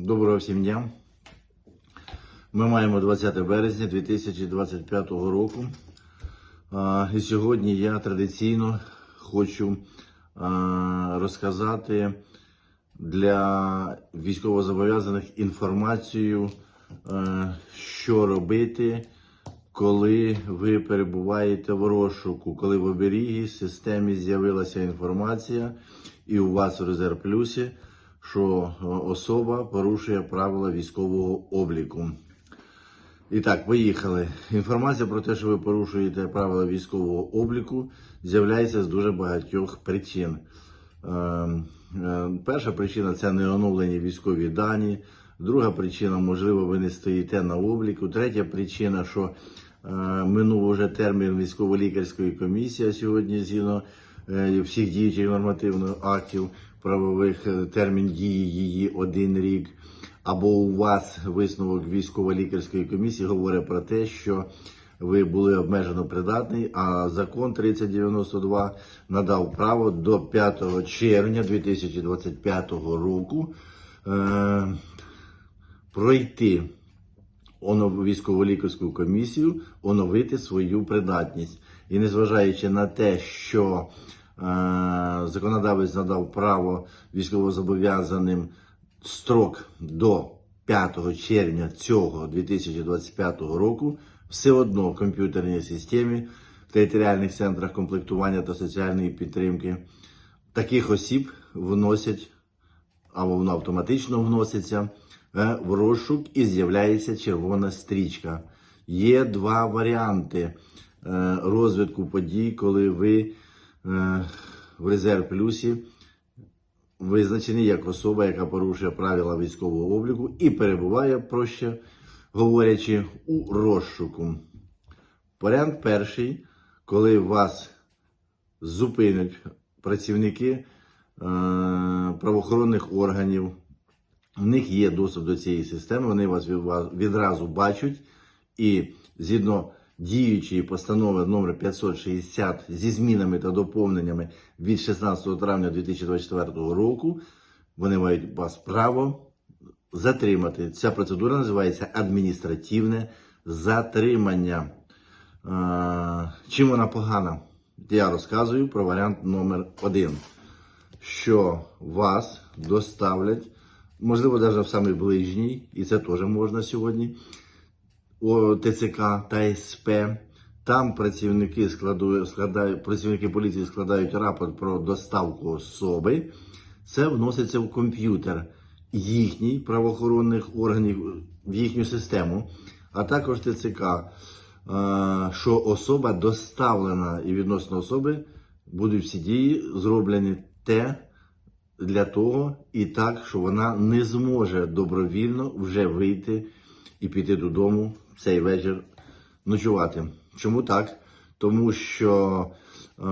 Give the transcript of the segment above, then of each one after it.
Доброго всім дня. Ми маємо 20 березня 2025 року. І сьогодні я традиційно хочу розказати для військовозобов'язаних інформацію, що робити, коли ви перебуваєте в розшуку, коли в оберігі в системі з'явилася інформація, і у вас в резерв плюсі, що е, особа порушує правила військового обліку. І так, поїхали. Інформація про те, що ви порушуєте правила військового обліку, з'являється з дуже багатьох причин. Е, е, Перша причина це неоновлені військові дані. Друга причина, можливо, ви не стоїте на обліку. Третя причина, що минув вже термін військово-лікарської комісії, сьогодні згідно всіх діючих нормативних актів правових е, термін дії її один рік. Або у вас висновок військово-лікарської комісії говорить про те, що ви були обмежено придатний, а закон 3092 надав право до 5 червня 2025 року е, пройти військово-лікарську комісію, оновити свою придатність. І незважаючи на те, що законодавець надав право військовозобов'язаним строк до 5 червня цього 2025 року, все одно в комп'ютерній системі, в територіальних центрах комплектування та соціальної підтримки таких осіб вносять або воно автоматично вноситься е, в розшук і з'являється червона стрічка. Є два варіанти е, розвитку подій, коли ви е, в резерв плюсі визначені як особа, яка порушує правила військового обліку і перебуває, проще говорячи, у розшуку. Варіант перший, коли вас зупинять працівники е, правоохоронних органів. У них є доступ до цієї системи, вони вас відразу бачать. І згідно діючої постанови номер 560 зі змінами та доповненнями від 16 травня 2024 року, вони мають вас право затримати. Ця процедура називається адміністративне затримання. Чим вона погана? Я розказую про варіант номер один, що вас доставлять, можливо, навіть в самий ближній, і це теж можна сьогодні, ТЦК та СП. Там працівники складають, складають, працівники поліції складають рапорт про доставку особи. Це вноситься в комп'ютер їхній правоохоронних органів в їхню систему, а також ТЦК, е, що особа доставлена і відносно особи будуть всі дії зроблені те для того і так, що вона не зможе добровільно вже вийти і піти додому цей вечір ночувати. Чому так? Тому що е,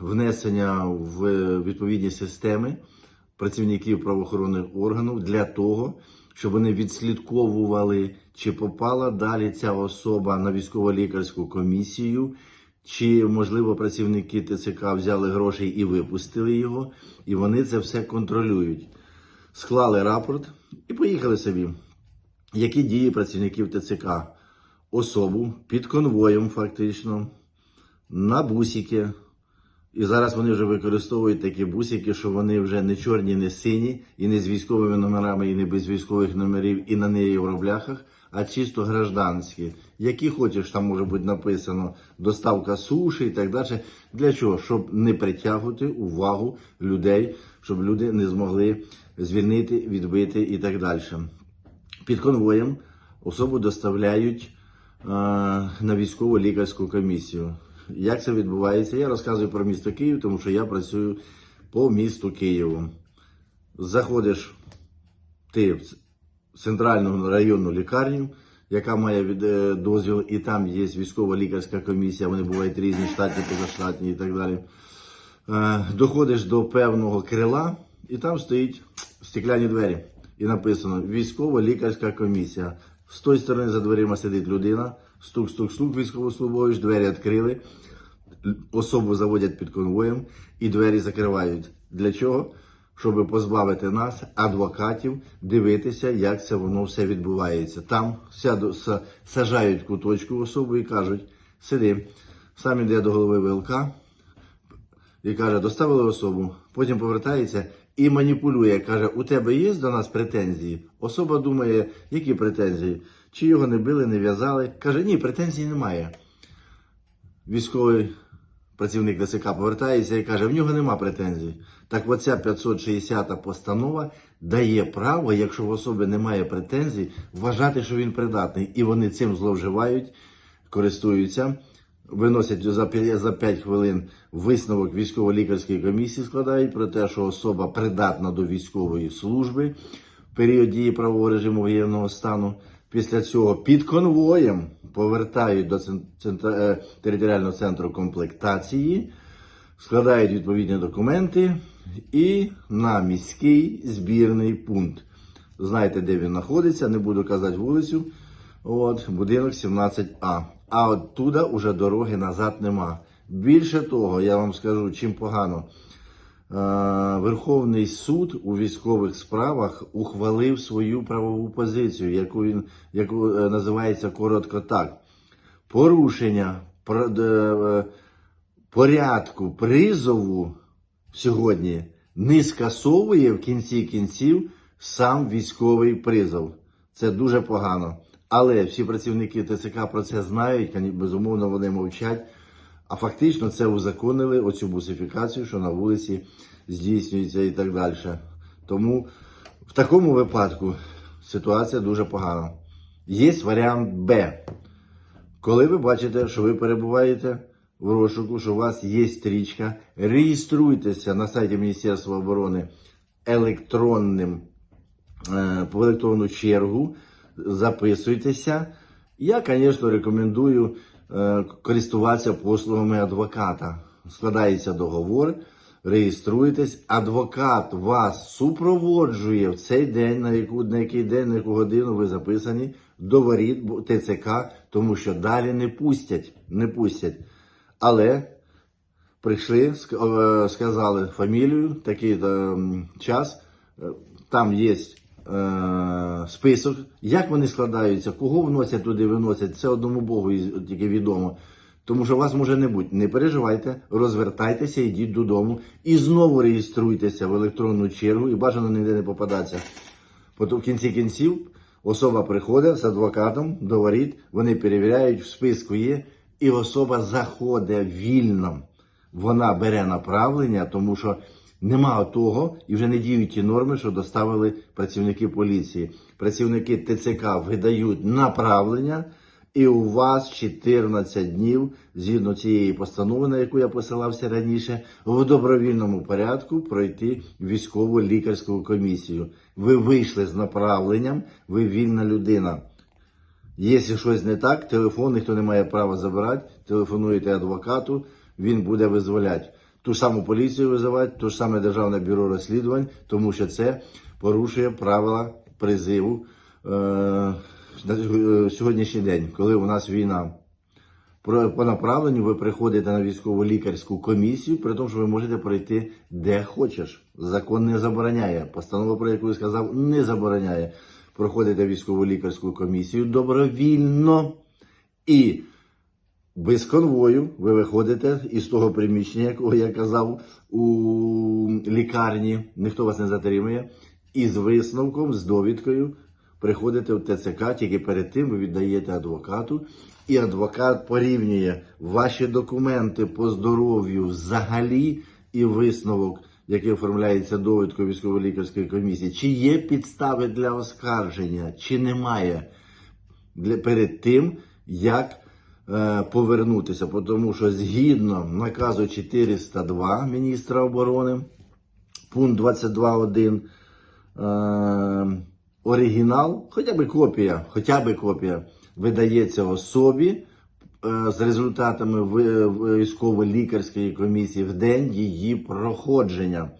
внесення в відповідні системи працівників правоохоронних органів для того, щоб вони відслідковували, чи попала далі ця особа на військово-лікарську комісію, чи, можливо, працівники ТЦК взяли гроші і випустили його, і вони це все контролюють. Склали рапорт і поїхали собі. Які дії працівників ТЦК? Особу під конвоєм, фактично, на бусики. І зараз вони вже використовують такі бусики, що вони вже не чорні, не сині, і не з військовими номерами, і не без військових номерів, і на не євробляхах, а чисто гражданські. Які хочеш, там може бути написано доставка суші і так далі. Для чого? Щоб не притягувати увагу людей, щоб люди не змогли звільнити, відбити і так далі. Під конвоєм особу доставляють е, на військову лікарську комісію. Як це відбувається? Я розказую про місто Київ, тому що я працюю по місту Києву. Заходиш ти в центральну районну лікарню, яка має е, дозвіл, і там є військова лікарська комісія, вони бувають різні, штатні, позаштатні і так далі. Е, Доходиш до певного крила, і там стоїть стекляні двері. І написано військово-лікарська комісія. З тої сторони за дверима сидить людина, стук, стук, стук, військовослужбовець, двері відкрили, особу заводять під конвоєм і двері закривають. Для чого? щоб позбавити нас, адвокатів, дивитися, як це воно все відбувається. Там сяду, са- сажають куточку особу і кажуть, сиди, сам іде до голови ВЛК і каже, доставили особу, потім повертається і маніпулює, каже, у тебе є до нас претензії? Особа думає, які претензії? Чи його не били, не в'язали? Каже, ні, претензій немає. Військовий працівник ДСК повертається і каже, в нього нема претензій. Так оця 560 постанова дає право, якщо в особи немає претензій, вважати, що він придатний. І вони цим зловживають, користуються, виносять за 5, за 5 хвилин висновок військово-лікарської комісії, складають про те, що особа придатна до військової служби в період дії правового режиму воєнного стану. Після цього під конвоєм повертають до цен- центра- е, територіального центру комплектації, складають відповідні документи і на міський збірний пункт. Знаєте, де він знаходиться, не буду казати вулицю. От, будинок 17А. А оттуда уже дороги назад нема. Більше того, я вам скажу, чим погано. Е, Верховний суд у військових справах ухвалив свою правову позицію, яку він яку е, називається коротко так. Порушення е, порядку призову сьогодні не скасовує в кінці кінців сам військовий призов. Це дуже погано. Але всі працівники ТЦК про це знають, безумовно, вони мовчать. А фактично це узаконили оцю бусифікацію, що на вулиці здійснюється і так далі. Тому в такому випадку ситуація дуже погана. Є варіант Б. Коли ви бачите, що ви перебуваєте в розшуку, що у вас є стрічка, реєструйтеся на сайті Міністерства оборони електронним е, по електронну чергу, записуйтеся. Я, звісно, рекомендую е, користуватися послугами адвоката. Складається договор, реєструєтесь, адвокат вас супроводжує в цей день, на, яку, на який день, на яку годину ви записані, доворіт бо- ТЦК, тому що далі не пустять, не пустять. Але прийшли, е, сказали фамілію, такий час, е, там є е, список, як вони складаються, кого вносять туди, виносять, це одному Богу тільки відомо. Тому що вас може не бути. Не переживайте, розвертайтеся, йдіть додому і знову реєструйтеся в електронну чергу і бажано ніде не попадатися. Потім в кінці кінців особа приходить з адвокатом до воріт, вони перевіряють, в списку є, і особа заходить вільно. Вона бере направлення, тому що нема того і вже не діють ті норми, що доставили працівники поліції. Працівники ТЦК видають направлення, і у вас 14 днів, згідно цієї постанови, на яку я посилався раніше, в добровільному порядку пройти військову лікарську комісію. Ви вийшли з направленням, ви вільна людина. Якщо щось не так, телефон ніхто не має права забирати, телефонуєте адвокату, він буде визволяти. Ту саму поліцію визивати, ту ж саме Державне бюро розслідувань, тому що це порушує правила призиву е, на е, сьогоднішній день, коли у нас війна. По направленню ви приходите на військово лікарську комісію, при тому, що ви можете пройти де хочеш. Закон не забороняє. Постанова, про яку я сказав, не забороняє. Проходите військово лікарську комісію добровільно і без конвою. Ви виходите із того приміщення, якого я казав у лікарні, ніхто вас не затримує, і з висновком, з довідкою приходите в ТЦК, тільки перед тим ви віддаєте адвокату, і адвокат порівнює ваші документи по здоров'ю взагалі і висновок, який оформляється довідкою військово-лікарської комісії, чи є підстави для оскарження, чи немає? Для, перед тим, як повернутися, тому що згідно наказу 402 міністра оборони, пункт 22.1, е, оригінал, хоча б копія, хоча б копія видається особі е, з результатами військово-лікарської комісії в день її проходження.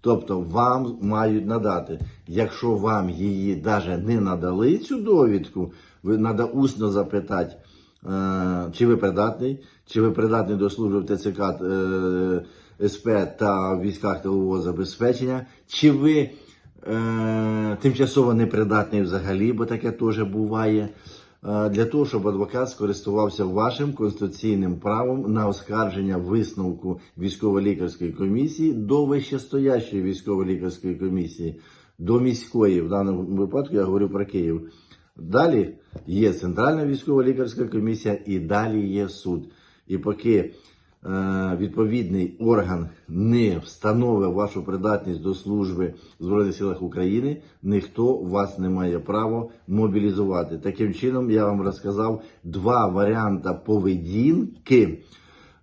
Тобто вам мають надати. Якщо вам її навіть не надали цю довідку, ви треба усно запитати, е, чи ви придатний, чи ви придатний до служби в ТЦК е, СП та в військах тилового забезпечення, чи ви е, тимчасово непридатний взагалі, бо таке теж буває. е, Для того, щоб адвокат скористувався вашим конституційним правом на оскарження висновку військово-лікарської комісії до вищестоящої військово-лікарської комісії, до міської, в даному випадку я говорю про Київ. Далі є Центральна військово-лікарська комісія і далі є суд. І поки е, відповідний орган не встановить вашу придатність до служби в Збройних силах України, ніхто вас не має права мобілізувати. Таким чином, я вам розказав два варіанти поведінки,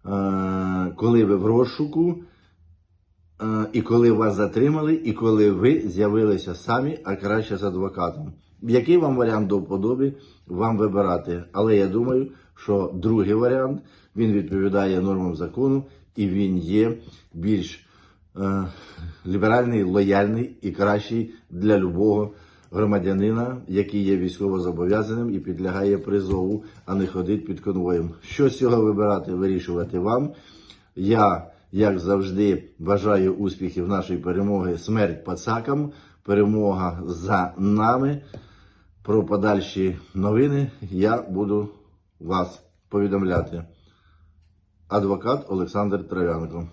е, коли ви в розшуку. Е, І коли вас затримали, і коли ви з'явилися самі, а краще з адвокатом. Який вам варіант до вподоби, вам вибирати. Але я думаю, що другий варіант він відповідає нормам закону і він є більш е, ліберальний, лояльний і кращий для любого громадянина, який є військовозобов'язаним і підлягає призову, а не ходить під конвоєм. Що з цього вибирати, вирішувати вам. Я, як завжди, бажаю успіхів нашої перемоги. Смерть пацакам, перемога за нами. Про подальші новини я буду вас повідомляти. Адвокат Олександр Трав'янко.